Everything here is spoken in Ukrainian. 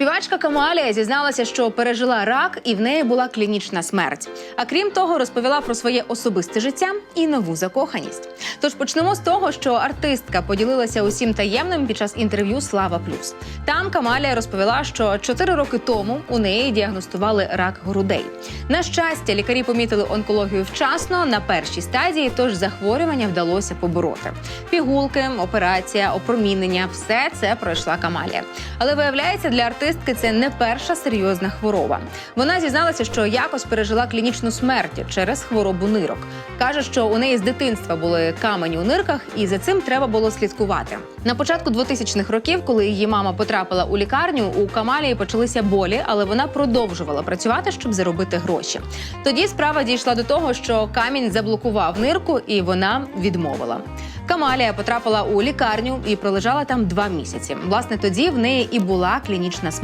Співачка Камалія зізналася, що пережила рак і в неї була клінічна смерть. А крім того, розповіла про своє особисте життя і нову закоханість. Тож почнемо з того, що артистка поділилася усім таємним під час інтерв'ю Слава Плюс. Там Камалія розповіла, що 4 роки тому у неї діагностували рак грудей. На щастя, лікарі помітили онкологію вчасно на першій стадії, тож захворювання вдалося побороти. Пігулки, операція, опромінення все це пройшла Камалія. Але виявляється, для артистки це не перша серйозна хвороба. Вона зізналася, що якось пережила клінічну смерть через хворобу нирок. каже, що у неї з дитинства були камені у нирках, і за цим треба було слідкувати. На початку 2000-х років, коли її мама потрапила у лікарню, у Камалії почалися болі, але вона продовжувала працювати, щоб заробити гроші. Тоді справа дійшла до того, що камінь заблокував нирку, і вона відмовила. Камалія потрапила у лікарню і пролежала там два місяці. Власне, тоді в неї і була клінічна смерть.